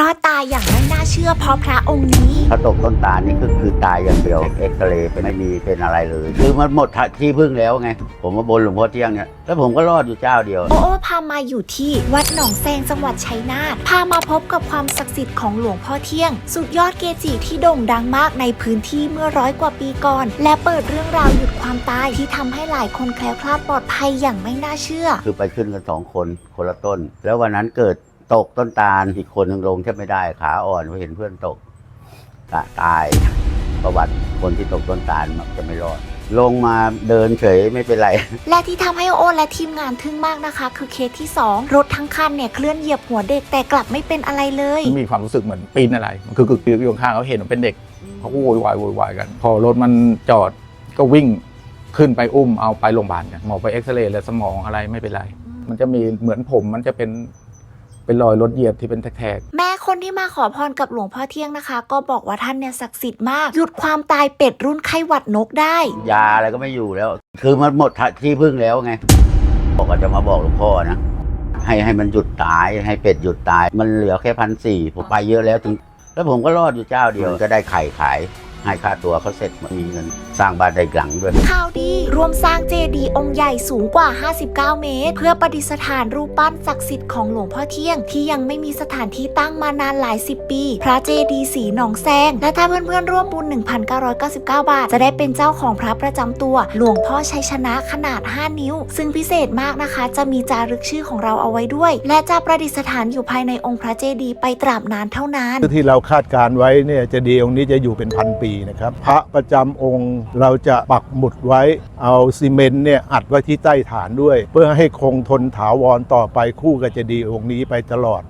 รอดตายอย่างไม่น่าเชื่อเพราะพระองค์นี้ ถ้าตกต้นตาลนี่ก็คือตายอย่างเดียว เอ็กซเรย์ไม่มีเป็นอะไรเลย คือมันหมดที่พึ่งแล้วไง ผมมาบนหลวงพ่อเที่ยงเนี่ย แล้วผมก็รอดอยู่เจ้าเดียว โอโอพามาอยู่ที่วัดหนองแซงจังหวัดชัยนาท พามาพบกับความศักดิ์สิทธิ์ของหลวงพ่อเที่ยง สุดยอดเกจิที่โด่งดังมากในพื้นที่เมื่อร้อยกว่าปีก่อน และเปิดเรื่องราวหยุดความตายที่ทำให้หลายคนแคล้วคลาดปลอดภัยอย่างไม่น่าเชื่อ คือไปขึ้นกันสองคนคนละต้น แล้ววันนั้นเกิด ตกต้นตาลอีกคนหนึงลงแทบไม่ได้ขาอ่อนเพราะเห็นเพื่อนตกกะตายประวัติคนที่ตกต้นตาลมักจะไม่รอด ลงมาเดินเฉยไม่เป็นไร และที่ทำให้โอโอและทีมงานทึ่งมากนะคะ คือเคสที่ 2 รถทั้งคันเนี่ยเคลื่อนเหยียบหัวเด็กแต่กลับไม่เป็นอะไรเลย มีความรู้สึกเหมือนปีนอะไร มันคือกึกๆอยู่ข้างๆเขาเห็นมันเป็นเด็กเขาก็โวยวายโวยวายกัน พอรถมันจอดก็วิ่งขึ้นไปอุ้มเอาไปโรงพยาบาลกันหมอไปเอ็กซเรย์แล้วสมองอะไรไม่เป็นไร มันจะมีเหมือนผมมันจะเป็น เป็นรอยรถเหยียบที่เป็นแทกแม่คนที่มาขอพรกับหลวงพ่อเที่ยงนะคะ ก็บอกว่าท่านเนี่ยศักดิ์สิทธิ์มาก หยุดความตายเป็ดรุ่นไข้หวัดนกได้ ยาอะไรก็ไม่อยู่แล้ว คือมันหมดที่พึ่งแล้วไง บอกว่าจะมาบอกหลวงพ่อนะ ให้ให้มันหยุดตายให้เป็ดหยุดตาย มันเหลือแค่พันสี่ผมไปเยอะแล้วถึง แล้วผมก็รอดอยู่เจ้าเดียวก็ได้ไข่ขาย ให้ค่าตัวเขาเสร็จมีเงินสร้างบ้านได้หลังด้วยข่าวดีรวมสร้างเจดีย์องค์ใหญ่สูงกว่า 59 เมตร เพื่อประดิษฐานรูปปั้นศักดิ์สิทธิ์ของหลวงพ่อเที่ยง ที่ยังไม่มีสถานที่ตั้งมานานหลายสิบปี พระเจดีย์สีหนองแซง และถ้าเพื่อนๆ ร่วมบุญ 1,999 บาท จะได้เป็นเจ้าของพระประจำตัว หลวงพ่อชัยชนะขนาด 5 นิ้ว ซึ่งพิเศษมากนะคะ จะมีจารึกชื่อของเราเอาไว้ด้วย และจะประดิษฐานอยู่ภายในองค์พระเจดีย์ไปตราบนานเท่านั้นที่เราคาดการไว้เนี่ยเจะดีย์องค์นี้จะอยู่เป็นพันปีนะครับ พระประจำองค์เราจะปักหมุดไว้ เอาซีเมนต์เนี่ยอัดไว้ที่ใต้ฐานด้วย เพื่อให้คงทนถาวรต่อไปคู่กับเจดีย์องค์นี้ไปตลอด